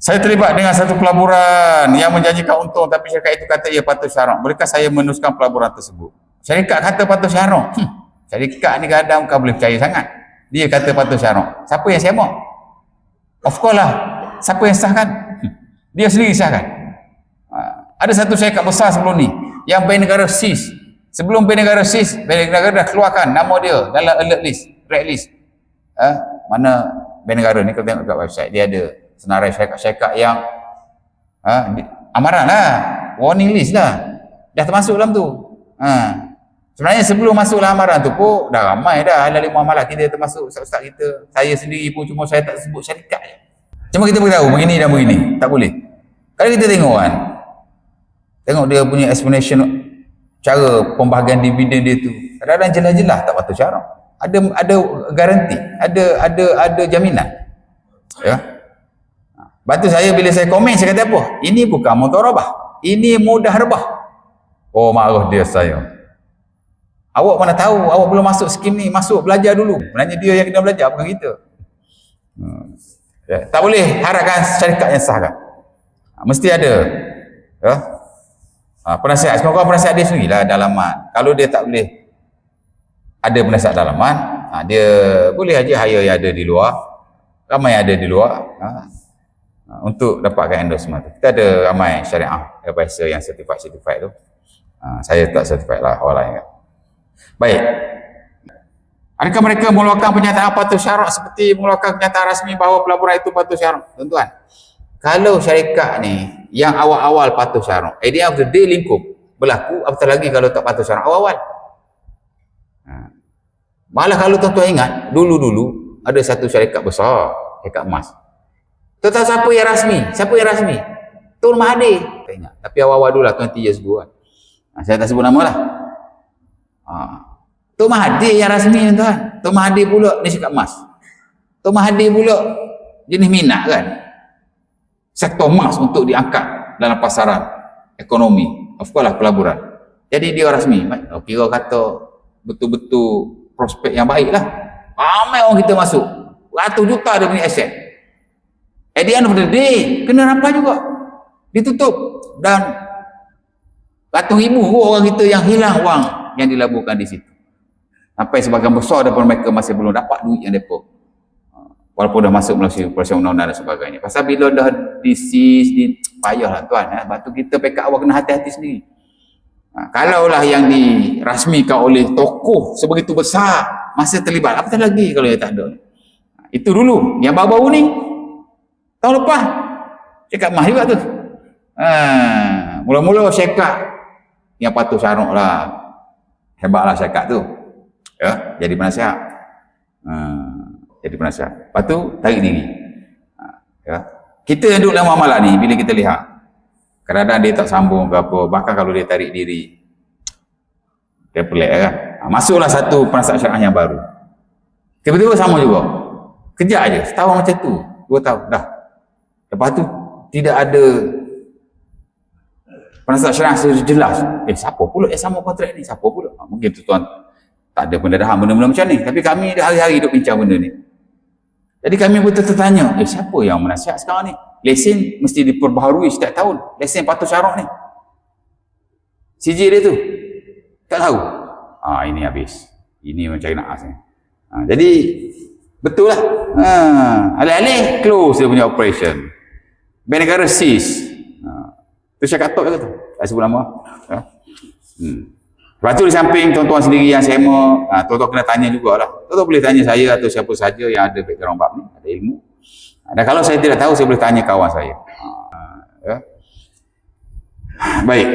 Saya terlibat dengan satu pelaburan yang menjanjikan untung tapi syarikat itu kata ia patut syarat. Bolehkah saya meneruskan pelaburan tersebut? Syarikat kata patut syarat. Hmm. Syarikat ni kadang kau boleh percaya sangat. Dia kata patut syarat. Siapa yang semak? Of course lah. Siapa yang sahkan? Hmm. Dia sendiri sahkan. Ha. Ada satu syarikat besar sebelum ni yang Bank Negara seize. Sebelum Bank Negara seize, Bank Negara dah keluarkan nama dia dalam alert list, red list. Ha? Mana Bank Negara ni kalau tengok kat website dia ada senarai syarikat-syarikat yang ha, amaran lah. Warning list lah. Dah termasuk dalam tu. Ha. sebenarnya sebelum masuk dalam amaran tu pun dah ramai dah. Halal muamalah kita termasuk ustaz-ustaz kita. Saya sendiri pun cuma saya tak sebut syarikat je. Cuma kita beritahu begini dan begini. Tak boleh. Kalau kita tengok kan tengok dia punya explanation cara pembahagian dividen dia tu. Kadang-kadang jelas-jelas tak patut syarat. Ada ada garanti ada ada ada jaminan. Ya Lepas tu saya bila saya komen saya kata apa? Ini bukan mutarabah. Ini mudah rebah. Oh marah dia saya. Awak mana tahu? Awak belum masuk skim ni. Masuk belajar dulu. Sebenarnya dia yang kena belajar bukan kita. Hmm. Ya. Tak boleh harapkan syarikat yang sah kan? Ha, mesti ada. Ya? Ha, penasihat. Semoga penasihat dia sendiri lah dalaman. Kalau dia tak boleh ada penasihat dalaman, ha, dia boleh aja hire yang ada di luar. Ramai yang ada di luar. Ha, untuk dapatkan endorsement tu. Kita ada ramai syariah advisor yang certified certified tu. Uh, saya tak certified lah orang lain kan. Baik. Adakah mereka mengeluarkan pernyataan patut syarat seperti mengeluarkan pernyataan rasmi bahawa pelaburan itu patut syarat? Tuan-tuan. Kalau syarikat ni yang awal-awal patut syarat, at the end of the day lingkup berlaku apatah lagi kalau tak patut syarat awal-awal. Ha. Malah kalau tuan-tuan ingat, dulu-dulu ada satu syarikat besar, syarikat emas. Tuan tahu siapa yang rasmi? Siapa yang rasmi? Tun Mahathir. Tak ingat. Tapi awal-awal dulu lah, 20 years ago. Ha, saya tak sebut nama lah. Ha. Tun Mahathir yang rasmi tuan. Tun Mahathir pula ni cakap emas. Tun Mahathir pula jenis minat kan. Sektor emas untuk diangkat dalam pasaran ekonomi. Of course lah pelaburan. Jadi dia rasmi. Kira kata betul-betul prospek yang baik lah. Ramai orang kita masuk. Ratus juta dia punya aset. At the end of the day, kena rampas juga. Ditutup. Dan ratus ribu orang kita yang hilang wang yang dilaburkan di situ. Sampai sebagian besar daripada mereka masih belum dapat duit yang mereka. Walaupun dah masuk melalui proses undang-undang dan sebagainya. Pasal bila dah disis, di, payahlah tuan. Eh. Sebab tu kita pekat awal kena hati-hati sendiri. Ha, kalaulah yang dirasmikan oleh tokoh sebegitu besar, masih terlibat. Apa lagi kalau dia tak ada? Ha, itu dulu. Yang baru-baru ni, Tahun lepas cakap mah juga tu. Ha, mula-mula syarikat yang patut syarat lah. Hebatlah syarikat tu. Ya, jadi penasihat. Ha, jadi penasihat. Lepas tu tarik diri. Ha, ya. Kita yang duduk dalam amalan ni bila kita lihat kadang-kadang dia tak sambung ke apa, bahkan kalau dia tarik diri dia pelik kan. Ha, masuklah satu penasihat syariah yang baru. Tiba-tiba sama juga. Kejap aja, setahun macam tu. Dua tahun, dah Lepas tu tidak ada penasihat syariah secara jelas. Eh siapa pula yang sama kontrak ni? Siapa pula? Ha, mungkin tuan tak ada pendedahan benda-benda macam ni. Tapi kami hari-hari duduk bincang benda ni. Jadi kami pun tertanya, eh siapa yang menasihat sekarang ni? Lesen mesti diperbaharui setiap tahun. Lesen patut syarat ni. CJ dia tu. Tak tahu. Ah ha, ini habis. Ini macam nak asal. Ha, jadi betul lah. Ha, alih-alih close dia punya operation. Bank negara sis. Ha. Tu saya kata ke tu? Tak sebut nama. Ha. Hmm. Lepas tu di samping tuan-tuan sendiri yang sema, ha, tuan-tuan kena tanya jugalah. Tuan-tuan boleh tanya saya atau siapa saja yang ada background bab ni, ada ilmu. Ha, dan kalau saya tidak tahu, saya boleh tanya kawan saya. Ha. Ya. Baik.